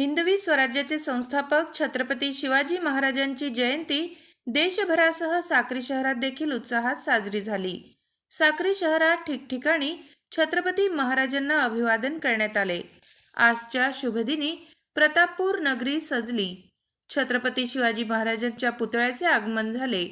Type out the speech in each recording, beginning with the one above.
हिंदवी स्वराज्याचे संस्थापक छत्रपती शिवाजी महाराजांची जयंती देशभरासह साक्री शहरात देखील उत्साहात साजरी झाली. साक्री शहरात ठिकठिकाणी छत्रपती महाराजांना अभिवादन करण्यात आले. आजच्या शुभदिनी प्रतापपूर नगरी सजली. छत्रपती शिवाजी महाराजांच्या पुतळ्याचे आगमन झाले.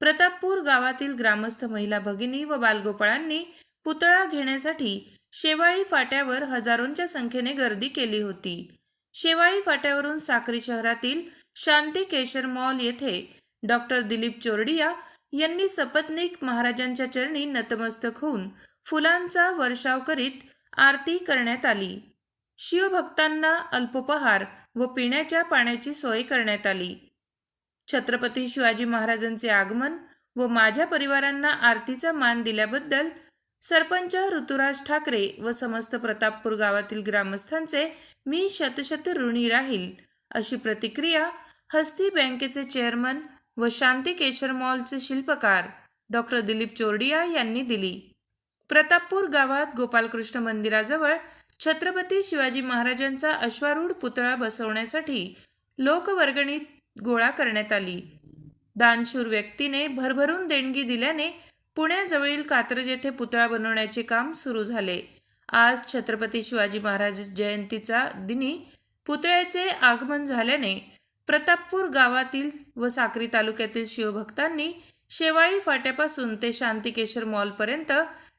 प्रतापपूर गावातील ग्रामस्थ महिला भगिनी व बालगोपाळांनी पुतळा घेण्यासाठी शेवाळी फाट्यावर हजारोंच्या संख्येने गर्दी केली होती. शेवाळी फाट्यावरून साक्री शहरातील शांती केशर मॉल येथे डॉक्टर दिलीप चोरडिया यांनी सपत्नीक महाराजांच्या चरणी नतमस्तक होऊन फुलांचा वर्षाव करीत आरती करण्यात आली. शिवभक्तांना अल्पोपहार व पिण्याच्या पाण्याची सोय करण्यात आली. छत्रपती शिवाजी महाराजांचे आगमन व माझ्या परिवारांना आरतीचा मान दिल्याबद्दल सरपंच ऋतुराज ठाकरे व समस्त प्रतापपूर गावातील ग्रामस्थांचे मी शतशत ऋणी राहील अशी प्रतिक्रिया हस्ती बँकेचे चेअरमन व शांती केशर मॉलचे शिल्पकार डॉक्टर दिलीप चोरडिया यांनी दिली. प्रतापपूर गावात गोपालकृष्ण मंदिराजवळ छत्रपती शिवाजी महाराजांचा अश्वारूढ पुतळा बसवण्यासाठी लोकवर्गणीत गोळा करण्यात आली. दानशूर व्यक्तीने भरभरून देणगी दिल्याने पुण्याजवळील कात्रज येथे पुतळा बनवण्याचे काम सुरू झाले. आज छत्रपती शिवाजी महाराज जयंतीचा दिनी पुतळ्याचे आगमन झाल्याने प्रतापपूर गावातील व साक्री तालुक्यातील शिवभक्तांनी शेवाळी फाट्यापासून ते शांतिकेशर मॉलपर्यंत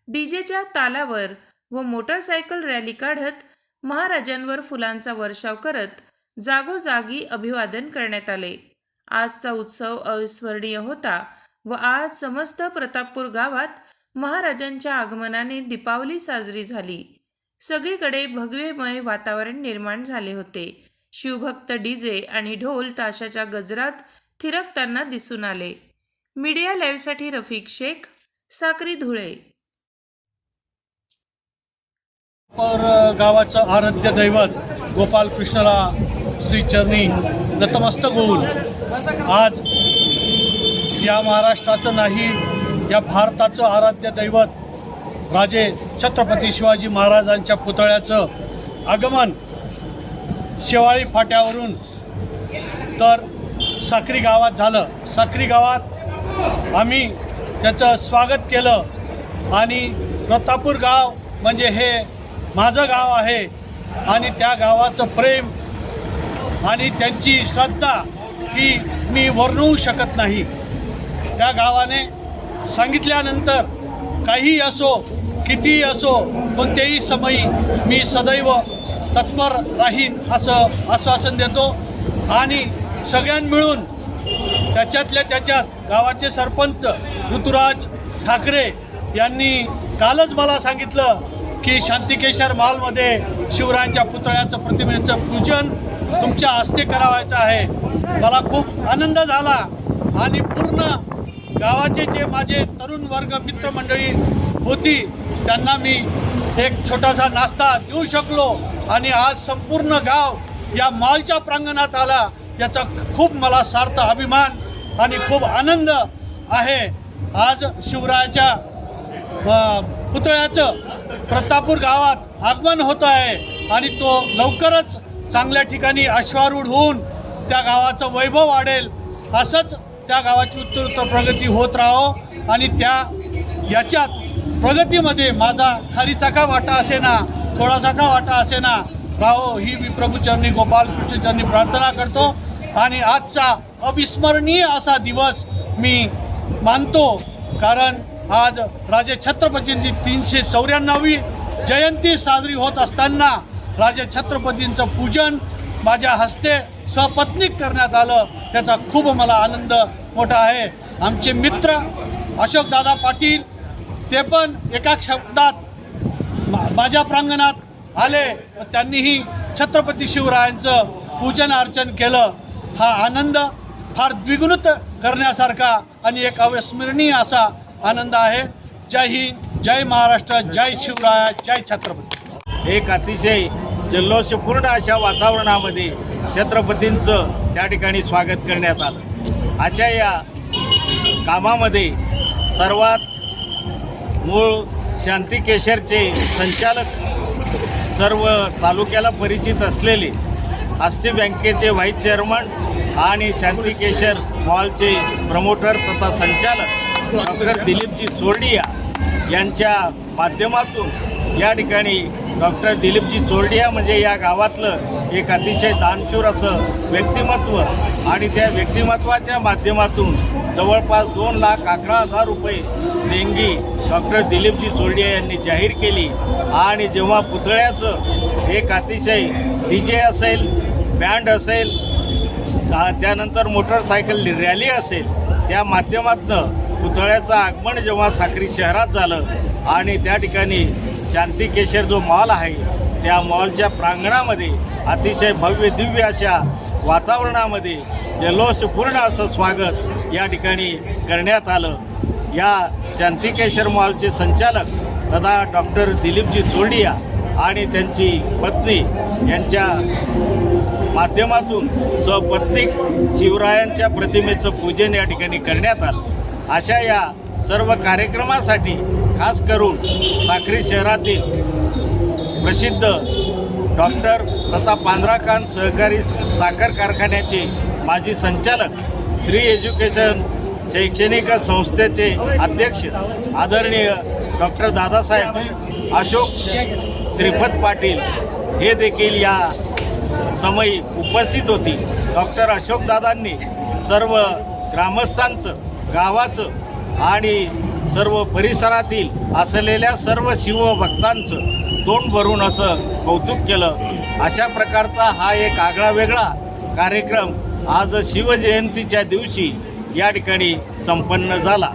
डीजेच्या तालावर व मोटरसायकल रॅली काढत महाराजांवर फुलांचा वर्षाव करत जागोजागी अभिवादन करण्यात आले. आजचा उत्सव अविस्मरणीय होता. व आज समस्त प्रतापपूर गावात महाराजांच्या आगमनाने दीपावली साजरी झाली. सगळीकडे भगवेमय वातावरण निर्माण झाले होते. शिवभक्त डीजे आणि ढोल ताशाच्या गजरात थिरकताना दिसून आले. मीडिया लाईव्हसाठी रफिक शेख साक्री धुळे. पर गावाचं आराध्य दैवत गोपाल कृष्णाला श्री चरणी नतमस्तक होऊन आज या महाराष्ट्राचं नाही या भारताचं आराध्य दैवत राजे छत्रपती शिवाजी महाराजांच्या पुतळ्याचं आगमन शेवाळी फाट्यावरून तर साक्री गावात झालं. साक्री गावात आम्ही त्याचं स्वागत केलं आणि प्रतापूर गाव म्हणजे हे माझं गाव आहे आणि त्या गावाचं प्रेम आणि त्यांची श्रद्धा ही मी वर्णवू शकत नाही. त्या गावाने सांगितल्यानंतर काही असो कितीही असो कोणत्याही समयी मी सदैव तत्पर राहीन असं आश्वासन देतो. आणि सगळ्यां मिळून त्याच्यातल्या त्याच्यात गावाचे सरपंच ऋतुराज ठाकरे यांनी कालच मला सांगितलं की शांतिकेशर मॉलमध्ये शिवरायांच्या पुतळ्याचं प्रतिमेचं पूजन तुमच्या हस्ते करावायचं आहे. मला खूप आनंद झाला आणि पूर्ण गावाचे जे माझे तरुण वर्ग मित्रमंडळी होती त्यांना मी एक छोटासा नाश्ता देऊ शकलो आणि आज संपूर्ण गाव या मॉलच्या प्रांगणात आला. याचा खूप मला सार्थ अभिमान आणि खूप आनंद आहे. आज शिवरायाच्या पुतळ्याचं प्रतापूर गावात आगमन होत आहे आणि तो लवकरच चांगल्या ठिकाणी अश्वारूढ होऊन त्या गावाचं वैभव वाढेल असंच त्या गावाची उत्तर उत्तर प्रगती होत राहो आणि त्या याच्यात प्रगतीमध्ये माझा खारीचा का वाटा असे ना थोडासा का वाटा असे ना राहो ही मी प्रभूचरणी गोपाल कृष्णचरणी प्रार्थना करतो. आणि आजचा अविस्मरणीय असा दिवस मी मानतो कारण आज राजे छत्रपतींची तीनशे चौऱ्याण्णवी जयंती साजरी होत असताना राजे छत्रपतींचं पूजन माझ्या हस्ते सपत्नीक करण्यात आलं त्याचा खूप मला आनंद मोठा आहे. आमचे मित्र अशोकदादा पाटील ते पण एका शब्दात माझ्या प्रांगणात आले. व त्यांनीही छत्रपती शिवरायांचं पूजन अर्चन केलं. हा आनंद फार द्विगुणित करण्यासारखा आणि एक अविस्मरणीय असा आनंद आहे. जय हिंद जय महाराष्ट्र जय शिवराय जय छत्रपती. एक अतिशय जल्लोषपूर्ण अशा वातावरणामध्ये छत्रपतींचं त्या ठिकाणी स्वागत करण्यात आलं. अशा या कामामध्ये सर्वात मूळ शांती केशरचे संचालक सर्व तालुक्याला परिचित असलेले हस्ती बँकेचे व्हाईस चेअरमन आणि शांतिकेशर मॉलचे प्रमोटर तथा संचालक डॉक्टर दिलीपजी चोरडिया यांच्या माध्यमातून या ठिकाणी डॉक्टर दिलीपजी चोरडिया म्हणजे या गावातलं एक अतिशय दानशूर असं व्यक्तिमत्व आणि त्या व्यक्तिमत्वाच्या माध्यमातून जवळपास दोन लाख अकरा हजार रुपये देणगी डॉक्टर दिलीपजी चोरडिया यांनी जाहीर केली. आणि जेव्हा पुतळ्याचं एक अतिशय डी जे असेल बँड असेल त्यानंतर मोटरसायकल रॅली असेल त्या माध्यमातनं पुतळ्याचं आगमन जेव्हा साखरी शहरात झालं आणि त्या ठिकाणी शांतिकेशर जो मॉल आहे त्या मॉलच्या प्रांगणामध्ये अतिशय भव्य दिव्य अशा वातावरणामध्ये जल्लोषपूर्ण असं स्वागत या ठिकाणी करण्यात आलं. या शांतिकेशर मॉलचे संचालक तथा डॉक्टर दिलीपजी चोरडिया आणि त्यांची पत्नी यांच्या माध्यमातून सपत्नीक शिवरायांच्या प्रतिमेचं पूजन या ठिकाणी करण्यात आलं. अशा या सर्व कार्यक्रमासाठी खास करून साखरी शहरातील प्रसिद्ध डॉक्टर प्रताप पांढराखान सहकारी साखर कारखान्याचे माजी संचालक श्री एज्युकेशन शैक्षणिक संस्थेचे अध्यक्ष आदरणीय डॉक्टर दादासाहेब अशोक श्रीपत पाटील हे देखील या समयी उपस्थित होती. डॉक्टर अशोकदादांनी सर्व ग्रामस्थांचं गावाचं आणि सर्व परिसरातील असलेल्या सर्व शिवभक्तांचं तोंड भरून असं कौतुक केलं. अशा प्रकारचा हा एक आगळा वेगळा कार्यक्रम आज शिवजयंतीच्या दिवशी या ठिकाणी संपन्न झाला.